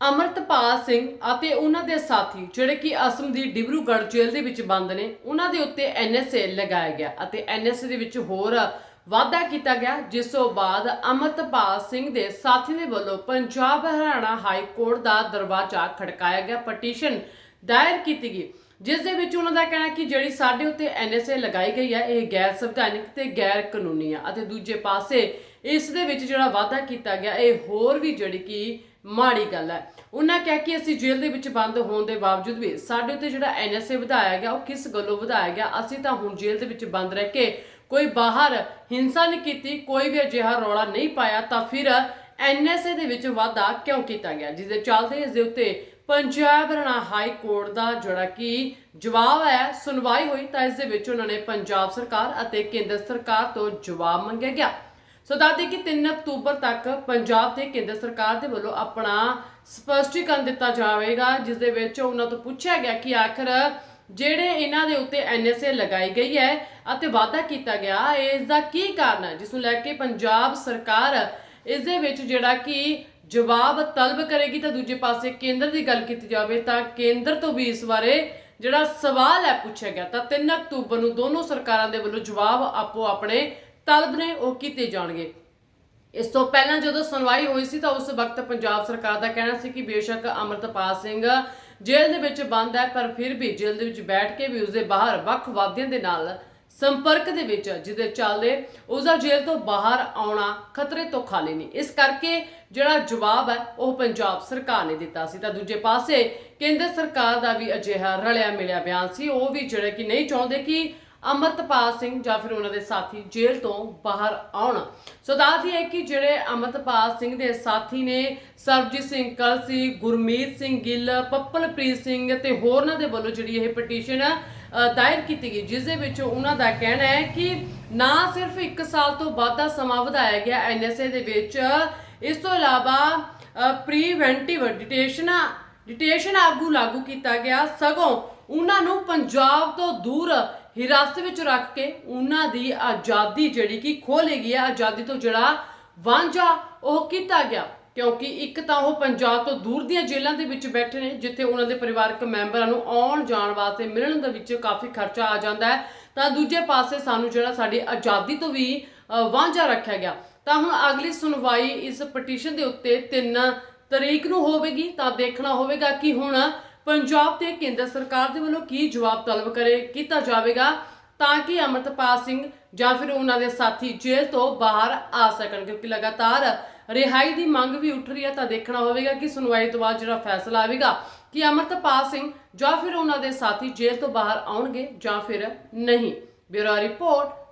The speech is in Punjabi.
ਅਮਰਤਪਾਲ ਸਿੰਘ ਅਤੇ ਉਹਨਾਂ ਦੇ ਸਾਥੀ, ਜਿਹੜੇ ਕਿ ਅਸਮ ਦੀ ਡਿਬਰੂਗੜ੍ਹ ਜੇਲ੍ਹ ਦੇ ਵਿੱਚ ਬੰਦ ਨੇ, ਉਹਨਾਂ ਦੇ ਉੱਤੇ ਐਨਐਸਏ ਲਗਾਇਆ ਗਿਆ ਅਤੇ ਐਨਐਸਏ ਦੇ ਵਿੱਚ ਹੋਰ ਵਾਅਦਾ ਕੀਤਾ ਗਿਆ, ਜਿਸ ਤੋਂ ਬਾਅਦ ਅਮਰਤਪਾਲ ਸਿੰਘ ਦੇ ਸਾਥੀ ਦੇ ਵੱਲੋਂ ਪੰਜਾਬ ਹਰਿਆਣਾ ਹਾਈ ਕੋਰਟ ਦਾ ਦਰਵਾਜ਼ਾ ਖੜਕਾਇਆ ਗਿਆ, ਪਟੀਸ਼ਨ ਦਾਇਰ ਕੀਤੀ ਗਈ, ਜਿਸ ਦੇ ਵਿੱਚ ਉਹਨਾਂ ਦਾ ਕਹਿਣਾ ਕਿ ਜਿਹੜੀ ਸਾਡੇ ਉੱਤੇ ਐਨਐਸਏ ਲਗਾਈ ਗਈ ਹੈ, ਇਹ ਗੈਰ ਸੰਵਿਧਾਨਿਕ ਤੇ ਗੈਰ ਕਾਨੂੰਨੀ ਆ ਅਤੇ ਦੂਜੇ ਪਾਸੇ ਇਸ ਦੇ ਵਿੱਚ ਜਿਹੜਾ ਵਾਅਦਾ ਕੀਤਾ ਗਿਆ, ਇਹ ਹੋਰ ਵੀ ਜਿਹੜੀ ਕਿ ਮਾੜੀ ਗੱਲ ਹੈ। ਉਹਨਾਂ ਕਹਿ ਕਿ ਅਸੀਂ ਜੇਲ੍ਹ ਦੇ ਵਿੱਚ ਬੰਦ ਹੋਣ ਦੇ ਬਾਵਜੂਦ ਵੀ ਸਾਡੇ ਉੱਤੇ ਜਿਹੜਾ ਐਨਐਸਏ ਵਧਾਇਆ ਗਿਆ, ਉਹ ਕਿਸ ਗੱਲੋਂ ਵਧਾਇਆ ਗਿਆ? ਅਸੀਂ ਤਾਂ ਹੁਣ ਜੇਲ੍ਹ ਦੇ ਵਿੱਚ ਬੰਦ ਰਹਿ ਕੇ ਕੋਈ ਬਾਹਰ ਹਿੰਸਾ ਨਹੀਂ ਕੀਤੀ, ਕੋਈ ਵੀ ਅਜਿਹਾ ਰੌਲਾ ਨਹੀਂ ਪਾਇਆ, ਤਾਂ ਫਿਰ ਐਨਐਸਏ ਦੇ ਵਿੱਚ ਵਾਧਾ ਕਿਉਂ ਕੀਤਾ ਗਿਆ? ਜਿਸ ਦੇ ਚੱਲਦੇ ਇਸ ਦੇ ਉੱਤੇ ਪੰਜਾਬ ਹਰਿਆਣਾ ਹਾਈ ਕੋਰਟ ਦਾ ਜਿਹੜਾ ਕਿ ਜਵਾਬ ਹੈ, ਸੁਣਵਾਈ ਹੋਈ, ਤਾਂ ਇਸ ਦੇ ਵਿੱਚ ਉਹਨਾਂ ਨੇ ਪੰਜਾਬ ਸਰਕਾਰ ਅਤੇ ਕੇਂਦਰ ਸਰਕਾਰ ਤੋਂ ਜਵਾਬ ਮੰਗਿਆ ਗਿਆ। ਸੋ ਦੱਸਦੇ ਕਿ 3 ਅਕਤੂਬਰ ਤੱਕ ਪੰਜਾਬ ਤੇ ਕੇਂਦਰ ਸਰਕਾਰ ਦੇ ਵੱਲੋਂ ਆਪਣਾ ਸਪਸ਼ਟੀਕਰਨ ਦਿੱਤਾ ਜਾਵੇਗਾ, ਜਿਸ ਦੇ ਵਿੱਚ ਉਹਨਾਂ ਤੋਂ ਪੁੱਛਿਆ ਗਿਆ ਕਿ ਆਖਰ ਜਿਹੜੇ ਇਹਨਾਂ ਦੇ ਉੱਤੇ ਐਨਐਸਏ ਲਗਾਈ ਗਈ ਹੈ ਅਤੇ ਵਾਅਦਾ ਕੀਤਾ ਗਿਆ, ਇਸ ਦਾ ਕੀ ਕਾਰਨ ਹੈ? ਜਿਸ ਨੂੰ ਲੈ ਕੇ ਪੰਜਾਬ ਸਰਕਾਰ ਇਸ ਦੇ ਵਿੱਚ ਜਿਹੜਾ ਕਿ ਜਵਾਬ ਤਲਬ ਕਰੇਗੀ ਤਾਂ ਦੂਜੇ ਪਾਸੇ ਕੇਂਦਰ ਦੀ ਗੱਲ ਕੀਤੀ ਜਾਵੇ ਤਾਂ ਕੇਂਦਰ ਤੋਂ ਵੀ ਇਸ ਬਾਰੇ ਜਿਹੜਾ ਸਵਾਲ ਹੈ ਪੁੱਛਿਆ ਗਿਆ। ਤਾਂ 3 ਅਕਤੂਬਰ ਨੂੰ ਦੋਨੋਂ ਸਰਕਾਰਾਂ ਦੇ ਵੱਲੋਂ ਜਵਾਬ ਆਪੋ ਆਪਣੇ ਤਲਬ ਨੇ ਉਹ ਕੀਤੇ ਜਾਣਗੇ। ਇਸ ਤੋਂ ਪਹਿਲਾਂ ਜਦੋਂ ਸੁਣਵਾਈ ਹੋਈ ਸੀ ਤਾਂ ਉਸ ਵਕਤ ਪੰਜਾਬ ਸਰਕਾਰ ਦਾ ਕਹਿਣਾ ਸੀ ਕਿ ਬੇਸ਼ੱਕ ਅਮਰਤਪਾਲ ਸਿੰਘ ਜੇਲ੍ਹ ਦੇ ਵਿੱਚ ਬੰਦ ਹੈ ਪਰ ਫਿਰ ਵੀ ਜੇਲ੍ਹ ਦੇ ਵਿੱਚ ਬੈਠ ਕੇ ਵੀ ਉਸਦੇ ਬਾਹਰ ਵੱਖ ਵਾਦਿਆਂ ਦੇ ਨਾਲ ਸੰਪਰਕ ਦੇ ਵਿੱਚ ਹੈ, ਜਿਹਦੇ ਚੱਲਦੇ ਉਸਦਾ ਜੇਲ੍ਹ ਤੋਂ ਬਾਹਰ ਆਉਣਾ ਖਤਰੇ ਤੋਂ ਖਾਲੀ ਨਹੀਂ। ਇਸ ਕਰਕੇ ਜਿਹੜਾ ਜਵਾਬ ਹੈ ਉਹ ਪੰਜਾਬ ਸਰਕਾਰ ਨੇ ਦਿੱਤਾ ਸੀ। ਤਾਂ ਦੂਜੇ ਪਾਸੇ ਕੇਂਦਰ ਸਰਕਾਰ ਦਾ ਵੀ ਅਜਿਹਾ ਰਲਿਆ ਮਿਲਿਆ ਬਿਆਨ ਸੀ। ਉਹ ਵੀ ਜਿਹੜੇ ਕਿ ਨਹੀਂ ਚਾਹੁੰਦੇ ਕਿ ਅਮਰਤਪਾਲ ਸਿੰਘ ਜਾਂ ਫਿਰ ਉਹਨਾਂ ਦੇ ਸਾਥੀ ਜੇਲ੍ਹ ਤੋਂ ਬਾਹਰ ਆਉਣ। ਸੋ ਦੱਸਦੀ ਹੈ ਕਿ ਜਿਹੜੇ ਅਮਰਤਪਾਲ ਸਿੰਘ ਦੇ ਸਾਥੀ ਨੇ ਸਰਬਜੀਤ ਸਿੰਘ, ਕਲਸੀ, ਗੁਰਮੀਤ ਸਿੰਘ ਗਿੱਲ, ਪੱਪਲਪ੍ਰੀਤ ਸਿੰਘ ਤੇ ਹੋਰਨਾਂ ਦੇ ਵੱਲੋਂ ਜਿਹੜੀ ਇਹ ਪਟੀਸ਼ਨ ਦਾਇਰ ਕੀਤੀ ਗਈ, ਜਿਸ ਦੇ ਵਿੱਚ ਉਹਨਾਂ ਦਾ ਕਹਿਣਾ ਹੈ ਕਿ ਨਾ ਸਿਰਫ 1 ਸਾਲ ਤੋਂ ਵੱਧ ਦਾ ਸਮਾਂ ਵਧਾਇਆ ਗਿਆ ਐਨਐਸਏ ਦੇ ਵਿੱਚ, ਇਸ ਤੋਂ ਇਲਾਵਾ ਪ੍ਰੀਵੈਂਟਿਵ ਡਿਟੇਸ਼ਨ ਡਿਟੇਸ਼ਨ ਆਗੂ ਲਾਗੂ ਕੀਤਾ ਗਿਆ, ਸਗੋਂ ਉਹਨਾਂ ਨੂੰ ਪੰਜਾਬ ਤੋਂ ਦੂਰ ਹਿਰਾਸਤ ਵਿੱਚ ਰੱਖ ਕੇ ਉਹਨਾਂ ਦੀ ਆਜ਼ਾਦੀ ਜਿਹੜੀ ਕਿ ਖੋਲੀ ਗਈ ਹੈ, ਆਜ਼ਾਦੀ ਤੋਂ ਜਿਹੜਾ ਵਾਂਝਾ ਉਹ ਕੀਤਾ ਗਿਆ। ਕਿਉਂਕਿ ਇੱਕ ਤਾਂ ਉਹ ਪੰਜਾਬ ਤੋਂ ਦੂਰ ਦੀਆਂ ਜੇਲ੍ਹਾਂ ਦੇ ਵਿੱਚ ਬੈਠੇ ਨੇ, ਜਿੱਥੇ ਉਹਨਾਂ ਦੇ ਪਰਿਵਾਰਕ ਮੈਂਬਰਾਂ ਨੂੰ ਆਉਣ ਜਾਣ ਵਾਸਤੇ, ਮਿਲਣ ਦੇ ਵਿੱਚ ਕਾਫੀ ਖਰਚਾ ਆ ਜਾਂਦਾ ਹੈ। ਤਾਂ ਦੂਜੇ ਪਾਸੇ ਸਾਨੂੰ ਜਿਹੜਾ ਸਾਡੀ ਆਜ਼ਾਦੀ ਤੋਂ ਵੀ ਵਾਂਝਾ ਰੱਖਿਆ ਗਿਆ। ਤਾਂ ਹੁਣ ਅਗਲੀ ਸੁਣਵਾਈ ਇਸ ਪਟੀਸ਼ਨ ਦੇ ਉੱਤੇ 3 ਤਰੀਕ ਨੂੰ ਹੋਵੇਗੀ, ਤਾਂ ਦੇਖਣਾ ਹੋਵੇਗਾ ਕਿ ਹੁਣ ਪੰਜਾਬ ਤੇ ਕੇਂਦਰ ਸਰਕਾਰ ਦੇ ਵੱਲੋਂ ਕੀ ਜਵਾਬ ਤਲਬ ਕਰੇ, ਕੀਤਾ ਜਾਵੇਗਾ ਤਾਂ ਕਿ ਅਮਰਤਪਾਲ ਸਿੰਘ ਜਾਂ ਫਿਰ ਉਹਨਾਂ ਦੇ ਸਾਥੀ ਜੇਲ੍ਹ ਤੋਂ ਬਾਹਰ ਆ ਸਕਣ, ਕਿਉਂਕਿ ਲਗਾਤਾਰ ਰਿਹਾਈ ਦੀ ਮੰਗ ਵੀ ਉੱਠ ਰਹੀ ਹੈ, ਤਾਂ ਦੇਖਣਾ ਹੋਵੇਗਾ ਕਿ ਸੁਣਵਾਈ ਤੋਂ ਬਾਅਦ ਜਿਹੜਾ ਫੈਸਲਾ ਆਵੇਗਾ ਕਿ ਅਮਰਤਪਾਲ ਸਿੰਘ ਜਾਂ ਫਿਰ ਉਹਨਾਂ ਦੇ ਸਾਥੀ ਜੇਲ੍ਹ ਤੋਂ ਬਾਹਰ ਆਉਣਗੇ ਜਾਂ ਫਿਰ ਨਹੀਂ। Bureau report